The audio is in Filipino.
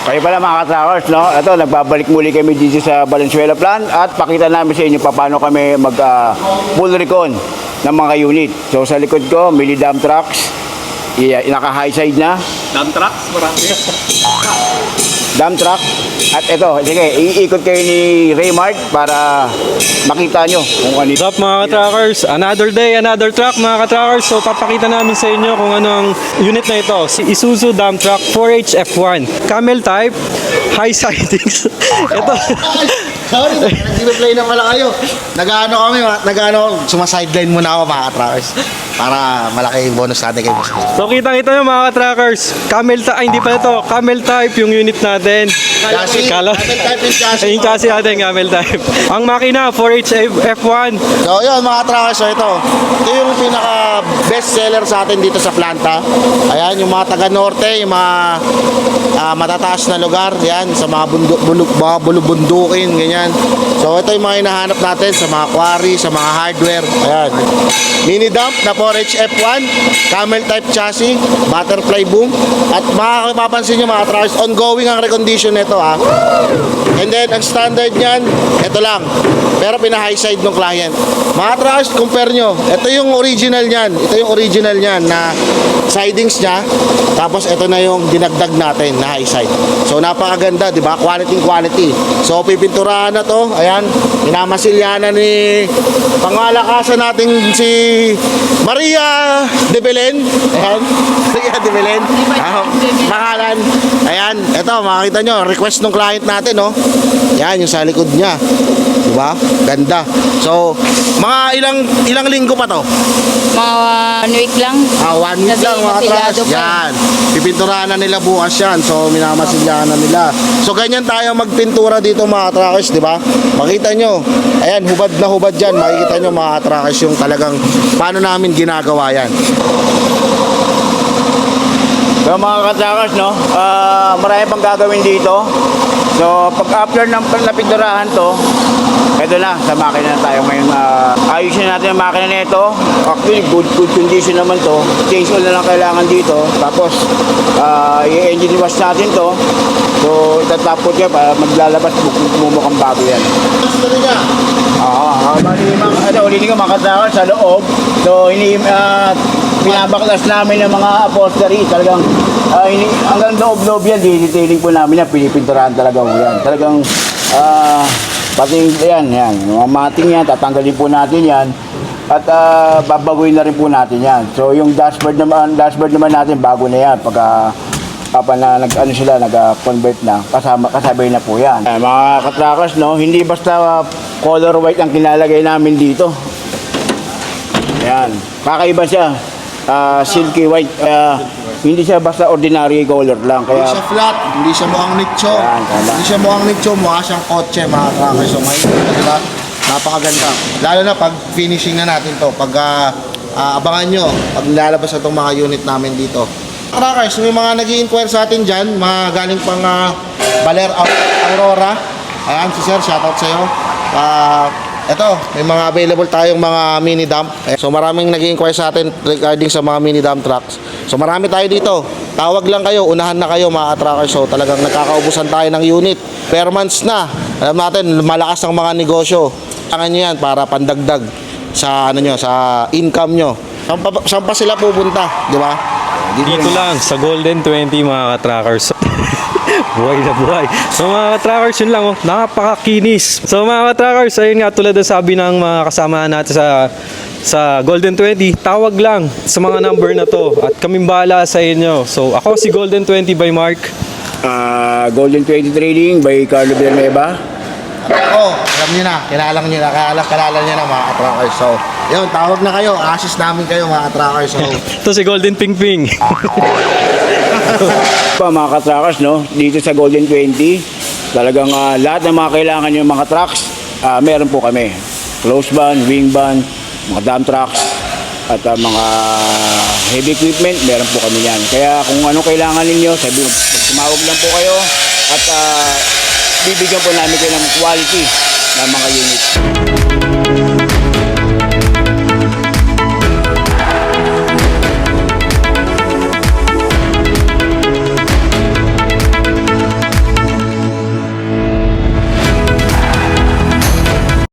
Kayo pala mga ka-trackers, no? Ito, nagbabalik muli kami dito sa Valenzuela Plan at pakita namin sa inyo pa paano kami mag ah, full recon ng mga unit. So sa likod ko, mini dump trucks, i- naka-high side na, Dump trucks, marami. dump truck. At ito, sige, iikot kayo ni Raymart para makita nyo kung ano What's up mga ka-trackers? Another day, another truck mga ka-trackers. So papakita namin sa inyo kung ano ang unit na ito. Si Isuzu Dump Truck 4H F1. Camel type, high sidings. ito, Sorry, nag-play na pala kayo. Nag-ano kami, nag-ano, sumasideline muna ako mga ka-trackers. Para malaki yung bonus natin kay Boss. so kitang ito nyo mga ka-trackers. Camel type, ay hindi pa ito. Camel type yung unit natin. Chassis, Kala- camel type yung chassis. Ay, yung chassis natin, camel type. Ang makina, 4H F- F1. So yun mga trackers, so ito. Ito yung pinaka best seller sa atin dito sa planta. Ayan, yung mga taga norte, yung mga ah, matataas na lugar, yan, sa mga bundok, buluk, mga bulubundukin, ganyan. So ito yung mga hinahanap natin sa mga quarry, sa mga hardware. Ayan. Mini dump na 4H F1, camel type chassis, butterfly boom. At makakapapansin nyo mga trackers, ongoing ang recondition nito ha. And then, ang standard niyan, ito lang. Pero pina-high side ng client. Mga trucks, compare nyo. Ito yung original niyan. Ito yung original niyan na sidings niya. Tapos ito na yung dinagdag natin na high side. So, napakaganda, di ba? Quality quality. So, pipinturahan na to. Ayan, minamasilya na ni pangalakasan natin si Maria de Belen. Ayan, Maria de Belen. Ah, pangalan. Ayan, ito, makikita nyo, request ng client natin, no? Yan, yung sa likod niya. Diba? Ganda. So, mga ilang ilang linggo pa to? Mga one week lang. Ah, one week Kasi lang mga trans. pa. Yan. Pipinturahan na nila bukas yan. So, minamasilyahan na nila. So, ganyan tayo magpintura dito mga trackers, di ba? Makita nyo. Ayan, hubad na hubad dyan. Makikita nyo mga trackers yung talagang paano namin ginagawa yan. So mga ka-trackers, no? ah marami pang gagawin dito. So pag after ng napinturahan to, ito na, sa makina na tayo ngayon. ah, ayusin natin ang makina nito. Actually, good, good condition naman to. Change oil na lang kailangan dito. Tapos, ah i-engine wash natin to. So, itatapot yan para maglalabas bumumukhang bago yan. Oo, uh, bali mga, ano, ulitin ko mga katrakan sa loob. So, ini, uh, pinabaklas namin ng mga upholstery. Talagang, ah, ini, hanggang loob-loob yan, detailing po namin yan, pinipinturahan talaga mo yan. Talagang, ah, pati yan, yan, mga yan, tatanggalin po natin yan. At ah, babaguhin na rin po natin yan. So, yung dashboard naman, dashboard naman natin, bago na yan. Pagka, Papa na nag ano sila nag-convert na kasama kasabay na po yan. Eh, mga katrackers no, hindi basta uh, color white ang kinalagay namin dito. Yan. Kakaiba siya. Ah, silky white. Ah, hindi siya basta ordinary color lang. Hindi Kaya siya flat, hindi siya mukhang nicho. Yan, tama. Hindi siya mukhang nicho, mukha siyang kotse mga trackers. So, may di ba? Napakaganda. Lalo na pag finishing na natin to, pag ah, ah, abangan nyo, pag lalabas na itong mga unit namin dito. Trackers, may mga nag inquire sa atin dyan, mga galing pang uh, Baler Au- Aurora. Ayan, si Sir, shoutout sa'yo. Ah, ito, may mga available tayong mga mini dump. Eh, So maraming nag inquire sa atin regarding sa mga mini dump trucks. So marami tayo dito. Tawag lang kayo, unahan na kayo mga trackers. So talagang nagkakaubusan tayo ng unit. Per months na. Alam natin, malakas ang mga negosyo. Kailangan nyo yan para pandagdag sa ano nyo, sa income nyo. Saan pa, saan pa sila pupunta, di ba? Dito lang sa Golden 20 mga ka-trackers. buhay na buhay. So mga ka-trackers yun lang oh, napakakinis. So mga ka-trackers, ayun nga tulad ng sabi ng mga kasama natin sa sa Golden 20, tawag lang sa mga number na to at kaming bahala sa inyo. So ako si Golden 20 by Mark. ah, Golden 20 Trading by Carlo Villanueva. Oh, alam niyo na, kilala niyo na, kilala, kilala niyo na mga trackers. So, yun, tawag na kayo, assist namin kayo mga trackers. So, Ito si Golden Ping Ping. Pa mga ka-trackers no, dito sa Golden 20, talagang ah, lahat ng mga kailangan yung mga trucks, ah, meron po kami. Close van, wing van, mga dump trucks, at ah, mga heavy equipment, meron po kami yan. Kaya kung ano kailangan ninyo, sabi mo, tumawag lang po kayo at ah, bibigyan po namin kayo ng quality ng mga unit.